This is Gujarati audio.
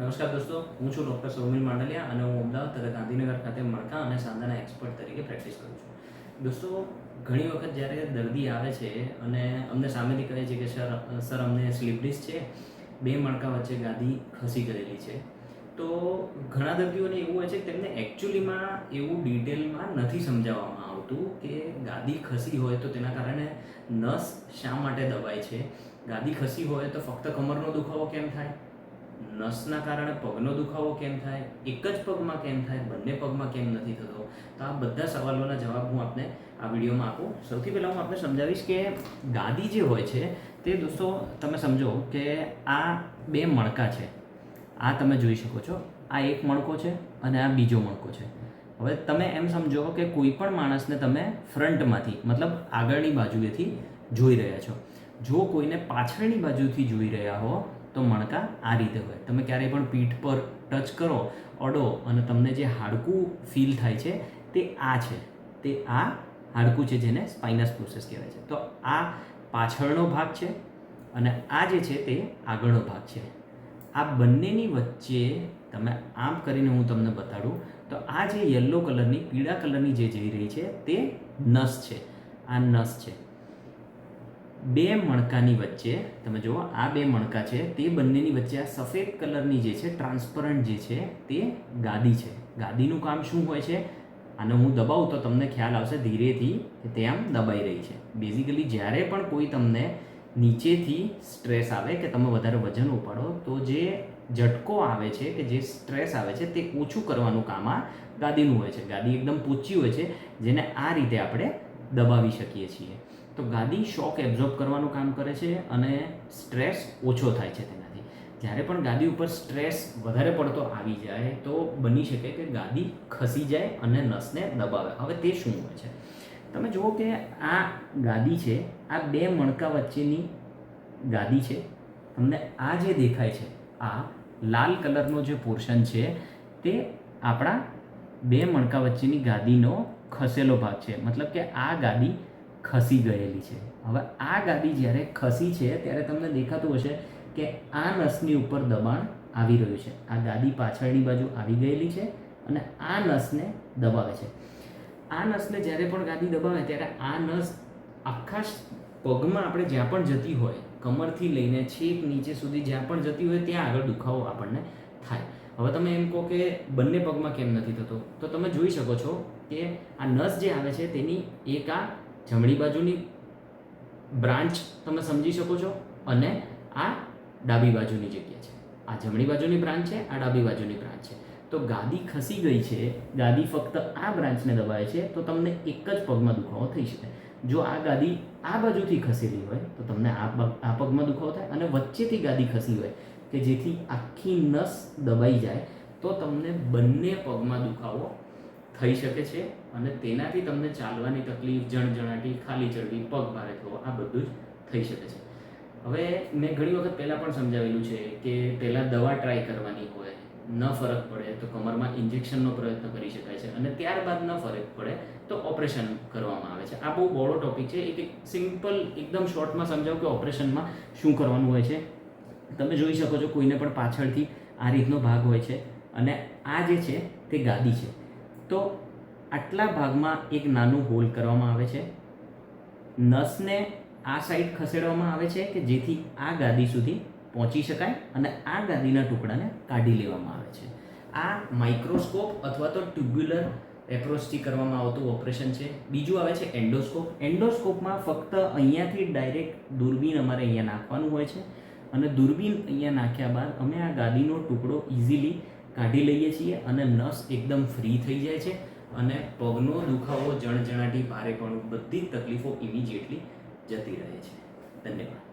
નમસ્કાર દોસ્તો, હું છું ડૉક્ટર સૌમિલ માંડલિયા અને હું અમદાવાદ તથા ગાંધીનગર ખાતે મણકા અને સાંધાના એક્સપર્ટ તરીકે પ્રેક્ટિસ કરું છું. દોસ્તો, ઘણી વખત જ્યારે દર્દી આવે છે અને અમને સામેથી કહે છે કે, સર સર, અમને સ્લીપ ડિસ્ક છે, બે મણકા વચ્ચે ગાદી ખસી ગયેલી છે. તો ઘણા દર્દીઓને એવું હોય છે કે તેમને એકચ્યુઅલીમાં એવું ડિટેલમાં નથી સમજાવવામાં આવતું કે ગાદી ખસી હોય તો તેના કારણે નસ શા માટે દબાય છે? ગાદી ખસી હોય તો ફક્ત કમરનો દુખાવો કેમ થાય? નસના કારણે પગનો દુખાવો કેમ થાય? એક જ પગમાં કેમ થાય? બંને પગમાં કેમ નથી થતો? તો આ બધા સવાલોના જવાબ હું આપને આ વિડીયોમાં આપું. સૌથી પહેલાં હું આપને સમજાવીશ કે ગાદી જે હોય છે, તે દોસ્તો તમે સમજો કે આ બે મણકા છે. આ તમે જોઈ શકો છો. આ એક મણકો છે અને આ બીજો મણકો છે. હવે તમે એમ સમજો કે કોઈ પણ માણસને તમે ફ્રન્ટમાંથી, મતલબ આગળની બાજુએથી જોઈ રહ્યા છો. જો કોઈને પાછળની બાજુથી જોઈ રહ્યા હો તો મણકા આ રીતે હોય. તમે ક્યારેય પણ પીઠ પર ટચ કરો, અડો અને તમને જે હાડકું ફીલ થાય છે તે આ છે. તે આ હાડકું છે જેને સ્પાઇનસ પ્રોસેસ કહેવાય છે. તો આ પાછળનો ભાગ છે અને આ જે છે તે આગળનો ભાગ છે. આ બંનેની વચ્ચે તમે આમ કરીને હું તમને બતાડું, તો આ જે યલો કલરની પીળા કલરની જે જઈ રહી છે તે નસ છે. આ નસ છે. બે મણકાની વચ્ચે, તમે જુઓ, આ બે મણકા છે, તે બંનેની વચ્ચે આ સફેદ કલરની જે છે, ટ્રાન્સપરન્ટ જે છે, તે ગાદી છે. ગાદીનું કામ શું હોય છે? આને હું દબાવું તો તમને ખ્યાલ આવશે ધીરેથી તે આમ દબાઈ રહી છે. બેઝિકલી જ્યારે પણ કોઈ તમને નીચેથી સ્ટ્રેસ આવે કે તમે વધારે વજન ઉપાડો, તો જે ઝટકો આવે છે કે જે સ્ટ્રેસ આવે છે, તે ઓછું કરવાનું કામ આ ગાદીનું હોય છે. ગાદી એકદમ પોચી હોય છે, જેને આ રીતે આપણે દબાવી શકીએ છીએ. તો ગાદી શોક એબ્ઝોર્બ કરવાનું કામ કરે છે અને સ્ટ્રેસ ઓછો થાય છે તેનાથી. જ્યારે પણ ગાદી ઉપર સ્ટ્રેસ વધારે પડતો આવી જાય તો બની શકે કે ગાદી ખસી જાય અને નસને દબાવે. હવે તે શું હોય છે? તમે જુઓ કે આ ગાદી છે, આ બે મણકા વચ્ચેની ગાદી છે. તમને આ જે દેખાય છે, આ લાલ કલરનો જે પોર્શન છે, તે આપણા બે મણકા વચ્ચેની ગાદીનો ખસેલો ભાગ છે. મતલબ કે આ ગાદી ખસી ગયેલી છે. હવે આ ગાદી જ્યારે ખસી છે, ત્યારે તમને દેખાતું હશે કે આ નસની ઉપર દબાણ આવી રહ્યું છે. આ ગાદી પાછળની બાજુ આવી ગયેલી છે અને આ નસને દબાવે છે. આ નસને જ્યારે પણ ગાદી દબાવે, ત્યારે આ નસ આખા પગમાં આપણે જ્યાં પણ જતી હોય, કમરથી લઈને છેક નીચે સુધી જ્યાં પણ જતી હોય, ત્યાં આગળ દુખાવો આપણને થાય. હવે તમે એમ કહો કે બંને પગમાં કેમ નથી થતો? તો તમે જોઈ શકો છો કે આ નસ જે આવે છે, તેની એક આ જમણી બાજુની બ્રાન્ચ તમે સમજી શકો છો અને આ ડાબી બાજુની જગ્યા છે. આ જમણી બાજુની બ્રાન્ચ છે, આ ડાબી બાજુની બ્રાન્ચ છે. તો ગાદી ખસી ગઈ છે, ગાદી ફક્ત આ બ્રાન્ચને દબાવે છે, તો તમને એક જ પગમાં દુખાવો થઈ શકે. જો આ ગાદી આ બાજુથી ખસેલી હોય, તો તમને આ પગ, આ પગમાં દુખાવો થાય અને વચ્ચેથી ગાદી ખસી હોય કે જેથી આખી નસ દબાઈ જાય, તો તમને બંને પગમાં દુખાવો થઈ શકે છે અને તેનાથી તમને ચાલવાની તકલીફ, જણજણાટી, ખાલી ચડવી પગ ભારે થવો, આ બધું જ થઈ શકે છે. હવે મેં ઘણી વખત પહેલાં પણ સમજાવેલું છે કે પહેલાં દવા ટ્રાય કરવાની હોય, ન ફરક પડે તો કમરમાં ઇન્જેક્શનનો પ્રયત્ન કરી શકાય છે અને ત્યારબાદ ન ફરક પડે તો ઓપરેશન કરવામાં આવે છે. આ બહુ બહોળો ટોપિક છે. એક એક સિમ્પલ, એકદમ શોર્ટમાં સમજાવું કે ઓપરેશનમાં શું કરવાનું હોય છે. તમે જોઈ શકો છો કોઈને પણ પાછળથી આ રીતનો ભાગ હોય છે અને આ જે છે તે ગાદી છે. તો આટલા ભાગમાં એક નાનું હોલ કરવામાં આવે છે. નસને આ સાઈડ ખસેડવામાં આવે છે કે જેથી આ ગાદી સુધી પહોંચી શકાય અને આ ગાદીના ટુકડાને કાઢી લેવામાં આવે છે. આ માઇક્રોસ્કોપ અથવા તો ટ્યુબ્યુલર એપ્રોચથી કરવામાં આવતું ઓપરેશન છે. બીજું આવે છે એન્ડોસ્કોપ એન્ડોસ્કોપમાં ફક્ત અહીંયાથી ડાયરેક્ટ દૂરબીન અમારે અહીંયા નાખવાનું હોય છે. અને દૂરબીન અહીંયા નાખ્યા બાદ અમે આ ગાદીનો ટુકડો ઇઝીલી કાઢી લઈએ છીએ અને નસ એકદમ ફ્રી થઈ જાય છે અને પગનો દુખાવો, જણજણાટી ભારેપણું બધી તકલીફો ઇમિજિએટલી જતી રહે છે. ધન્યવાદ.